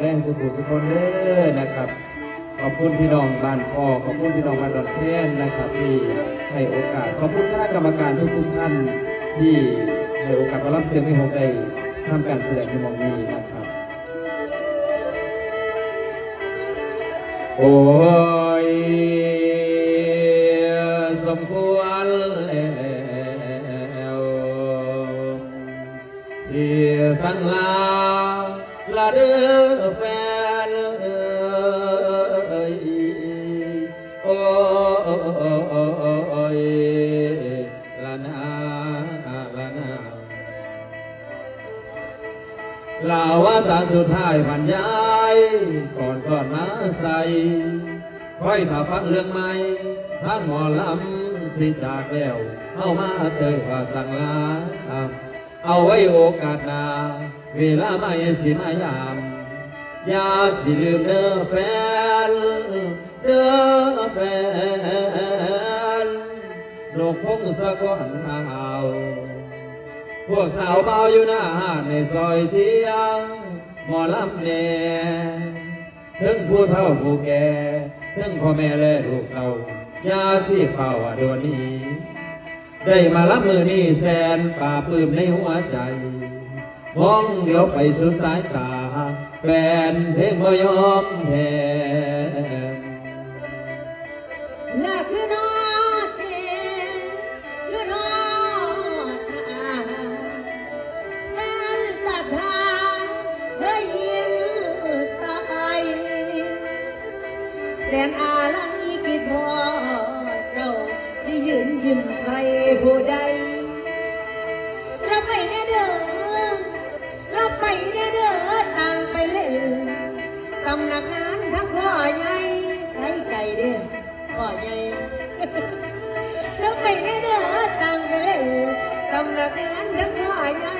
แรงสุขุสุคนเด้อนะครับ ขอบคุณพี่น้องบ้านพ่อขอบคุณพี่น้องบ้านดอนแค้นนะครับที่ให้โอกาสขอบคุณคณะกรรมการทุกๆท่านที่ให้โอกาสมารับเสียงให้ผมได้ทำการแสดงในหมองนี้นะครับ โอ้ยสมควรแล้วเสียสันลา ลาเด้อแฟนเอ้ยโอ้ยลานาลานาลาวาสาสุดท้ายบรรยายก่อนสอนมาใส่ค่อยถ้าฟังเรื่องใหม่ทั้งหมอลำสิจากแล้วเอามาเตยว่าสั่งลาเอาไว้โอกาสหน้า เวลาไม่สิมายามอย่าสิลืมเด้อแฟน เด้อแฟนโลกพงสะก้อนหาวพวกสาวเบาอยู่หน้าห้านในซอยเชียงหมอลำเน่ถึงผู้เฒ่าผู้แก่ถึงพ่อแม่และลูกเต่ายาสีเฝ้าโดวนนี้ ได้มารับมือนี่แสนป่าปื้มในหัวใจ มองเดียวไปสุดสายตา แฟนเพลงบ่ยอมแพ้และคือนอดเองคือนอดนาแฟนศรัทธาเธอยิ้มใสแสนอาลัยกิพอเจ้าที่ยืนยิ้มใส่ผู้ใดแล้วไปแน่ นักงานทั้งพ่อใหญ่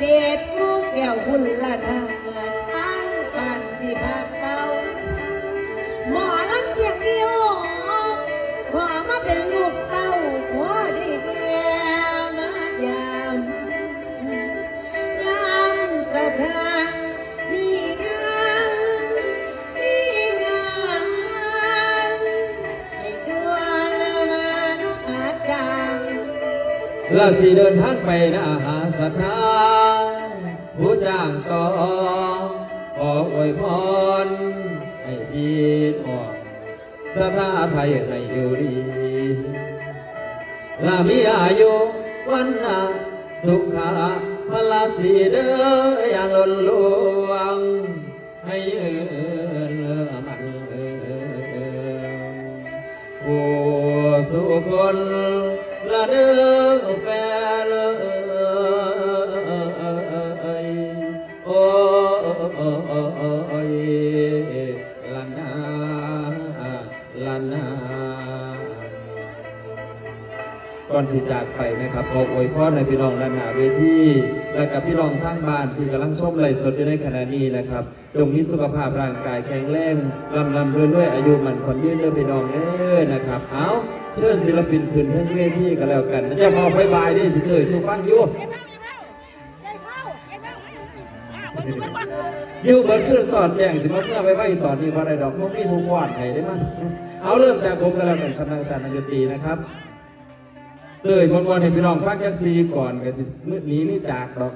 เหตุผู้แก้วหุ่นละทางทางกันที่ภาคเต้าหมอลำเสียงเดียวขอมาเป็นลูก และสิเดินทางไปน้าหาศรัทธาผู้จ้างต่อขออวยพรให้พี่น้องศรัทธาไทยให้อยู่ดีและมีอายุวันนาสุขาพลาสีเด้ออย่างล้นลวง ให้ยืนมันผู้สุคน ละเด้อแฟนเอ้ยโอ้ยละนาละนาก่อนสิจากไปนะครับขออวยพรในพี่น้องด้านนาเวทีและกับพี่น้องทางบ้านที่กำลังชมไลฟ์สดอยู่ในขณะนี้นะครับ จงมีสุขภาพร่างกายแข็งแรงลำลำด้วยด้วยอายุมันคนยืนเด้อพี่น้องเด้อนะครับ เอา เชิญศิลปินขึ้นทั้งเวทีกันแล้วกันอย่าพอบายบายได้สิเลยชูฟังอยู่อยูเบิร์ดขึ้นสอนแจ้งสิมาเพื่อไว้ไว้ตอนนี้บ่ได้ดอกพวกนี้ผู้ฟอดให้ได้มั้งเอาเริ่มจากผมกันแล้วกันคณะอาจารย์นักดนตรีนะครับเลยมวนๆให้พี่น้องฟังจักซีก่อนก็สิมื้อนี้นี่จากดอก